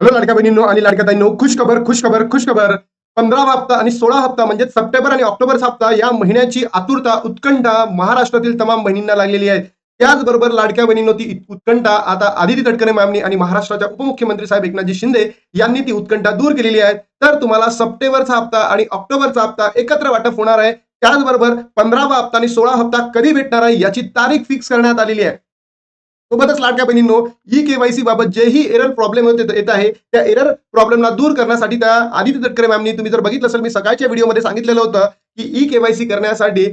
Hello लाडक्या बहिणींनो आणि लाडक्या ताईंनो खुश खबर खुश खबर खुश खबर पंधरावा हप्ता आणि सोळा हप्ता म्हणजे सप्टेंबर आणि ऑक्टोबरचा हप्ता या महिन्याची आतुरता उत्कंठा महाराष्ट्रातील तमाम बहिणींना लागलेली आहे. त्याचबरोबर लाडक्या बहिणींनो ती उत्कंठा आता आदिती तटकरे मॅमनी आणि महाराष्ट्राच्या उपमुख्यमंत्री साहेब एकनाथजी शिंदे यांनी ती उत्कंठा दूर केलेली आहे. तर तुम्हाला सप्टेंबरचा हप्ता आणि ऑक्टोबरचा हप्ता एकत्र वाटप होणार आहे. त्याचबरोबर पंधरावा हप्ता आणि सोळा हप्ता कधी भेटणार आहे याची तारीख फिक्स करण्यात आलेली आहे. सोबतच लाडक्या बहिणींनो ई केवायसी बाबत जेही एरर प्रॉब्लेम होत येत आहे त्या एरर प्रॉब्लेमला दूर करण्यासाठी त्या आदित्य तटकरे मॅमनी तुम्ही जर बघितलं असेल मी सकाळच्या व्हिडिओमध्ये सांगितलेलं होतं की ई केवायसी करण्यासाठी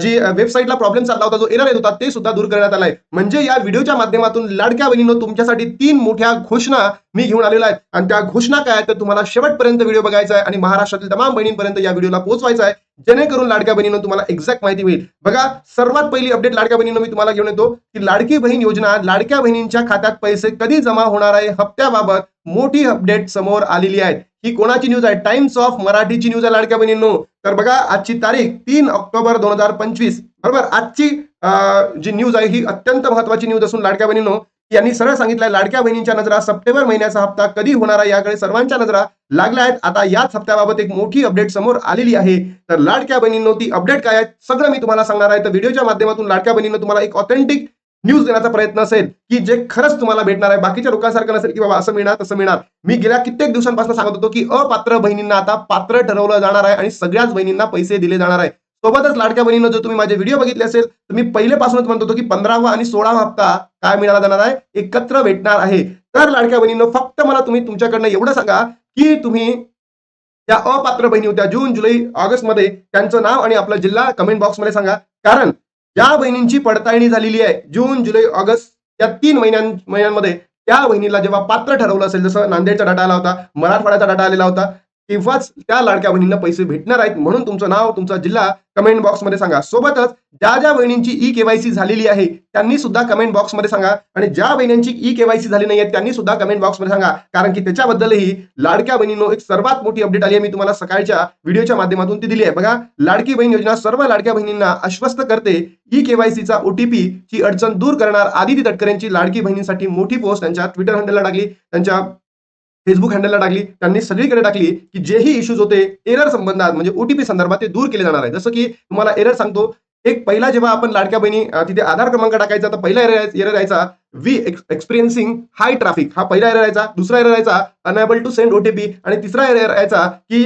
जी वेबसाईटला प्रॉब्लेम चालला होता जो एरर येत होता ते सुद्धा दूर करण्यात आलाय. म्हणजे या व्हिडिओच्या माध्यमातून लाडक्या बहिणींनो तुमच्यासाठी तीन मोठ्या घोषणा मी घेऊन आलेलो आहे. आणि त्या घोषणा काय आहेत तर तुम्हाला शेवटपर्यंत व्हिडिओ बघायचा आहे आणि महाराष्ट्रातील तमाम बहिणींपर्यंत या व्हिडिओला पोहोचवायचा आहे. जेणेकरून लाडक्या बहिणीनं तुम्हाला एक्झॅक्ट माहिती मिळेल. बघा सर्वात पहिली अपडेट लाडक्या बहिणीनं मी तुम्हाला घेऊन येतो की लाडकी बहीण योजना लाडक्या बहिणींच्या खात्यात पैसे कधी जमा होणार आहे हप्त्याबाबत मोठी अपडेट समोर आलेली आहे ही कोणाची न्यूज आहे? टाइम्स ऑफ मराठीची न्यूज आहे लाडक्या बहिणींनो. तर बघा आजची तारीख तीन ऑक्टोबर दोन हजार पंचवीस. बरोबर? आजची जी न्यूज आहे ही अत्यंत महत्वाची न्यूज असून लाडक्या बहिणींनो यांनी सरळ सांगितलंय लाडक्या बहिणींच्या नजरा सप्टेंबर महिन्याचा हप्ता कधी होणार आहे? याकडे सर्वांच्या नजरा लागल्या आहेत. आता याच हप्त्याबाबत एक मोठी अपडेट समोर आलेली आहे. तर लाडक्या बहिणींनो ती अपडेट काय आहे? सगळं मी तुम्हाला सांगणार आहे. तर व्हिडिओच्या माध्यमातून लाडक्या बहिणींनो तुम्हाला एक ऑथेंटिक न्यूज देण्याचा प्रयत्न असेल की जे खरंच तुम्हाला भेटणार आहे बाकीच्या लोकांसारखं नसेल की बाबा असं मिळणार तसं मिळणार. मी गेल्या कित्येक दिवसांपासून सांगत होतो की अपात्र बहिणींना आता पात्र ठरवलं जाणार आहे आणि सगळ्याच बहिणींना पैसे दिले जाणार आहे. सोबतच लाडक्या बहिणीनं जर तुम्ही माझे व्हिडिओ बघितले असेल तर मी पहिलेपासूनच म्हणत होतो की पंधरावा आणि सोळावा हप्ता काय मिळाला जाणार आहे? एकत्र भेटणार आहे. तर लाडक्या बहिणीनं फक्त मला तुम्ही तुमच्याकडनं एवढं सांगा की तुम्ही त्या अपात्र बहिणी होत्या. जून जुलै ऑगस्टमध्ये त्यांचं नाव आणि आपला जिल्हा कमेंट बॉक्समध्ये सांगा. कारण ज्या बहिणींची पडताळणी झालेली आहे जून जुलै ऑगस्ट या तीन महिन्यां महिन्यांमध्ये त्या बहिणीला जेव्हा पात्र ठरवलं असेल जसं नांदेडचा डाटा आला होता मराठवाड्याचा डाटा आलेला होता तेव्हाच त्या लाडक्या बहिणींना पैसे भेटणार आहेत म्हणून तुमचं नाव तुमचा जिल्हा कमेंट बॉक्समध्ये सांगा. सोबतच ज्या ज्या बहिणींची ई केवायसी झालेली आहे त्यांनी सुद्धा कमेंट बॉक्समध्ये सांगा. आणि ज्या बहिणींची ई केवायसी झाली नाही आहे त्यांनी सुद्धा कमेंट बॉक्समध्ये सांगा. कारण की त्याच्याबद्दलही लाडक्या बहिणीनं एक सर्वात मोठी अपडेट आली आहे. मी तुम्हाला सकाळच्या व्हिडिओच्या माध्यमातून ती दिली आहे. बघा लाडकी बहीण योजना सर्व लाडक्या बहिणींना आश्वस्त करते. ई केवायसीचा ओटीपी ची अडचण दूर करणार. आदिती तटकरेंची लाडकी बहिणींसाठी मोठी पोस्ट त्यांच्या ट्विटर हँडलला टाकली त्यांच्या फेसबुक हँडलला टाकली त्यांनी सगळीकडे टाकली की जेही इश्यूज होते एरर संबंधात म्हणजे ओटीपी संदर्भात ते दूर केले जाणार आहे. जसं की तुम्हाला एरर सांगतो एक पहिला जेव्हा आपण लाडक्या बहिणी तिथे आधार क्रमांक टाकायचा तर पहिला एरर यायचा वी एक्सपिरियन्सिंग हाय ट्रॅफिक हा पहिला एरर यायचा दुसरा एरर यायचा अनएबल टू सेंड ओटीपी आणि तिसरा एरर यायचा की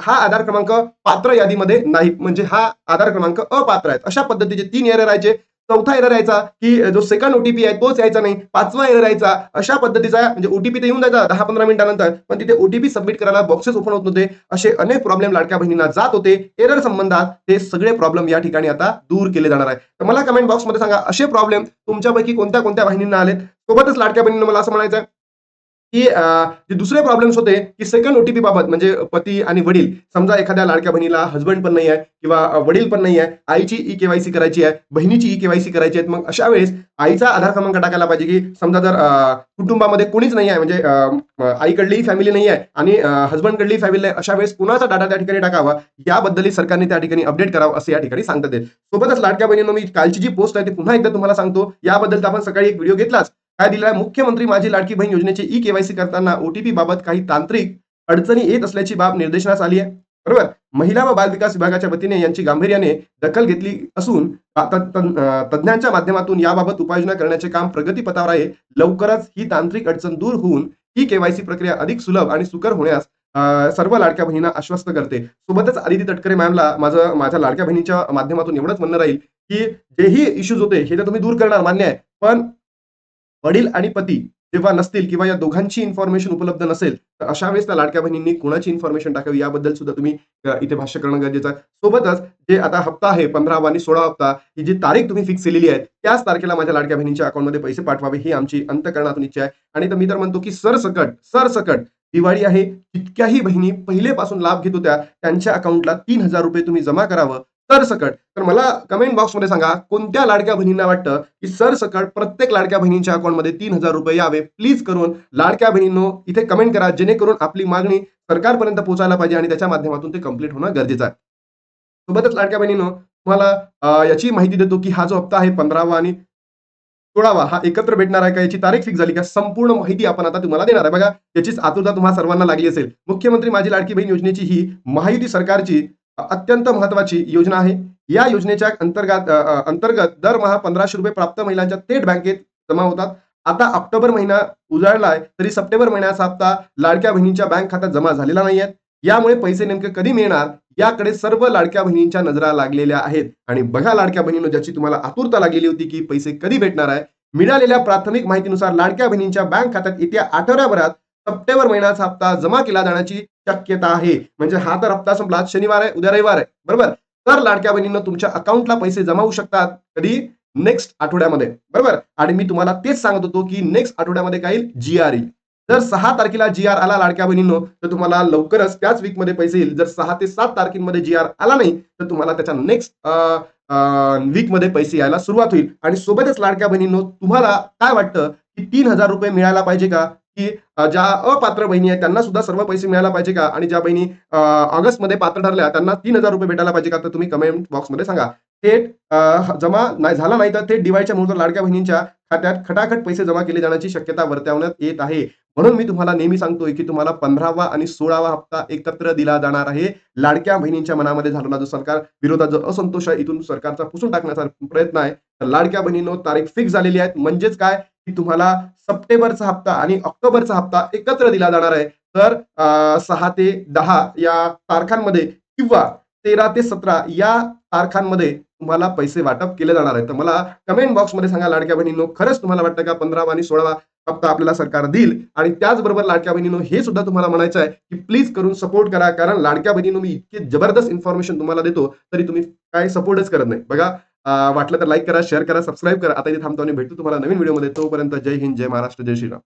हा आधार क्रमांक पात्र यादीमध्ये नाही. म्हणजे हा आधार क्रमांक अपात्र आहे अशा पद्धतीचे तीन एरर यायचे चौथा एरर यायचा की जो सेकंड ओटीपी आहे तोच यायचा नाही. पाचवा एरर यायचा. अशा पद्धतीचा म्हणजे ओटीपी तर येऊन जायचा दहा पंधरा मिनिटानंतर. पण तिथे ओटीपी सबमिट करायला बॉक्सेस ओपन होत नव्हते. असे अनेक प्रॉब्लेम लाडक्या बहिणींना जात होते. एरर संबंधात ते सगळे प्रॉब्लेम या ठिकाणी आता दूर केले जाणार आहे. तर मला कमेंट बॉक्समध्ये सांगा असे प्रॉब्लेम तुमच्यापैकी कोणत्या कोणत्या बहिणींना आलेत? सोबतच लाडक्या बहिणींना मला असं म्हणायचं आहे की जे दुसरे प्रॉब्लेम्स होते की सेकंड ओटीपी बाबत म्हणजे पती आणि वडील. समजा एखाद्या लाडक्या बहिणीला हस्बंड पण नाही आहे किंवा वडील पण नाही आहे आईची ई केवायसी करायची आहे बहिणीची ई केवायसी करायची आहे मग अशा वेळेस आईचा आधार क्रमांक टाकायला पाहिजे की समजा जर कुटुंबामध्ये कोणीच नाही आहे म्हणजे आईकडलीही फॅमिली नाही आहे आणि हस्बंडकडली फॅमिली नाही अशा वेळेस कुणाचा डाटा त्या ठिकाणी टाकावा याबद्दलही सरकारने त्या ठिकाणी अपडेट करावं असं या ठिकाणी सांगतात सोबतच लाडक्या बहिणींना मी कालची जी पोस्ट आहे ती पुन्हा एकदा तुम्हाला सांगतो. याबद्दल तर आपण सकाळी एक व्हिडिओ घेतलाच. काय दिलं आहे? मुख्यमंत्री माझी लाडकी बहीण योजनेची ई केवायसी करताना ओटीपी बाबत काही तांत्रिक अडचणी येत असल्याची बाब निर्देशनास आली आहे. बरोबर? महिला व बाल विकास विभागाच्या वतीने यांची गांभीर्याने दखल घेतली असून ता- तज्ज्ञांच्या माध्यमातून याबाबत उपाययोजना करण्याचे काम प्रगतीपथावर आहे. लवकरच ही तांत्रिक अडचण दूर होऊन ही केवायसी प्रक्रिया अधिक सुलभ आणि सुकर होण्यास सर्व लाडक्या बहिणींना आश्वस्त करते. सोबतच आदिती तटकरे मॅमला माझं माझ्या लाडक्या बहिणीच्या माध्यमातून एवढंच म्हणणं राहील की जेही इश्यूज होते हे तर तुम्ही दूर करणार मान्य आहे. पण वडील आणि पती जेव्हा नसतील किंवा या दोघांची इन्फॉर्मेशन उपलब्ध नसेल तर अशा वेळेस त्या लाडक्या बहिणींनी कुणाची इन्फॉर्मेशन टाकावी याबद्दल सुद्धा तुम्ही इथे भाष्य करणं गरजेचं आहे. सोबतच जे आता हप्ता आहे पंधरावा आणि सोळा हप्ता ही जी तारीख तुम्ही फिक्स केलेली आहे त्याच तारखेला माझ्या लाडक्या बहिणीच्या अकाउंटमध्ये पैसे पाठवावे ही आमची अंतकरणातून इच्छा आहे. आणि तर मी तर म्हणतो की सरसकट सरसकट दिवाळी आहे जितक्याही बहिणी पहिलेपासून लाभ घेत होत्या त्यांच्या अकाउंटला तीन हजार रुपये तुम्ही जमा करावं सरसकट. तर मला कमेंट बॉक्समध्ये सांगा कोणत्या लाडक्या बहिणींना वाटतं की सरसकट प्रत्येक लाडक्या बहिणींच्या अकाउंटमध्ये तीन हजार रुपये यावे? प्लीज करून लाडक्या बहिणींनो इथे कमेंट करा जेणेकरून आपली मागणी सरकारपर्यंत पोहोचायला पाहिजे आणि त्याच्या माध्यमातून ते कंप्लीट होणं गरजेचं आहे. सोबतच लाडक्या बहिणींनो तुम्हाला याची माहिती देतो की हा जो हप्ता आहे पंधरावा आणि सोळावा हा एकत्र भेटणार आहे का? याची तारीख फिक्स झाली का? संपूर्ण माहिती आपण आता तुम्हाला देणार आहे. बघा याचीच आतुरता तुम्हाला सर्वांना लागली असेल. मुख्यमंत्री माझी लाडकी बहीण योजनेची ही महायुती सरकारची अत्यंत महत्वाची योजना आहे. या योजनेच्या अंतर्गत अंतर्गत दरमहा पंधराशे रुपये प्राप्त महिलांच्या थेट बँकेत जमा होतात. आता ऑक्टोबर महिना उजाडलाय तरी सप्टेंबर महिन्याचा हप्ता लाडक्या बहिणींच्या बँक खात्यात जमा झालेला नाहीयेत यामुळे पैसे नेमके कधी मिळणार? याकडे सर्व लाडक्या बहिणींच्या नजरा लागलेल्या आहेत. आणि बघा लाडक्या बहिणीनं ज्याची तुम्हाला आतुरता लागलेली होती की पैसे कधी भेटणार आहे. मिळालेल्या प्राथमिक माहितीनुसार लाडक्या बहिणींच्या बँक खात्यात येत्या आठवड्याभरात सप्टेंबर महिन्याचा हप्ता जमा केला जाण्याची शक्यता आहे. म्हणजे हा तर हप्ता संपला. शनिवार आहे उद्या रविवार आहे. बरोबर? तर लाडक्या बहिणींना तुमच्या अकाउंटला पैसे जमा होऊ शकतात. कधी? नेक्स्ट आठवड्यामध्ये. बरोबर? आणि मी तुम्हाला तेच सांगत होतो की नेक्स्ट आठवड्यामध्ये काय येईल? जी आर येईल जर सहा तारखेला जी आर आला लाडक्या बहिणींनो तर तुम्हाला लवकरच त्याच वीकमध्ये पैसे येईल. जर सहा ते सात तारखेमध्ये जी आर आला नाही तर तुम्हाला त्याच्या नेक्स्ट वीकमध्ये पैसे यायला सुरुवात होईल. आणि सोबतच लाडक्या बहिणींनो तुम्हाला काय वाटतं की तीन हजार रुपये मिळायला पाहिजे का? की ज्या अपात्र बहिणी आहेत त्यांना सुद्धा सर्व पैसे मिळायला पाहिजे का? आणि ज्या बहिणी ऑगस्ट ऑगस्टमध्ये पात्र ठरल्या त्यांना तीन हजार रुपये भेटायला पाहिजे का? तर तुम्ही कमेंट बॉक्समध्ये सांगा. थेट जमा नाही झाला नाही तर थेट दिवाळीच्या मुहूर्त लाडक्या बहिणींच्या खात्यात खटाखट पैसे जमा केले जाण्याची शक्यता वर्तवण्यात येत आहे. म्हणून मी तुम्हाला नेहमी सांगतोय की तुम्हाला पंधरावा आणि सोळावा हप्ता एकत्र दिला जाणार आहे. लाडक्या बहिणींच्या मनामध्ये झालेला जो सरकार विरोधात जो असंतोष आहे इथून सरकारचा पुसून टाकण्याचा प्रयत्न आहे. तर लाडक्या बहिणींनो तारीख फिक्स झालेली आहे. म्हणजेच काय? तुम्हाला सप्टेंबरचा हप्ता आणि ऑक्टोबरचा हप्ता एकत्र दिला जाणार आहे. तर सहा ते दहा या तारखांमध्ये किंवा तेरा ते सतरा या तारखांमध्ये तुम्हाला पैसे वाटप केले जाणार आहे तर मला कमेंट बॉक्समध्ये सांगा लाडक्या बहिणींनो खरंच तुम्हाला वाटतं का पंधरावा आणि सोळावा हप्ता आपल्याला सरकार देईल? आणि त्याचबरोबर लाडक्या बहिणींनो हे सुद्धा तुम्हाला म्हणायचं आहे की प्लीज करून सपोर्ट करा. कारण लाडक्या बहिणींनो मी इतके जबरदस्त इन्फॉर्मेशन तुम्हाला देतो तरी तुम्ही काय सपोर्टच करत नाही. बघा वाटलं तर लाईक करा शेअर करा सबस्क्राईब करा. आता इथे थांबतो आणि भेटतो तुम्हाला नवीन व्हिडिओमध्ये तोपर्यंत जय हिंद जय महाराष्ट्र जय श्रीराम.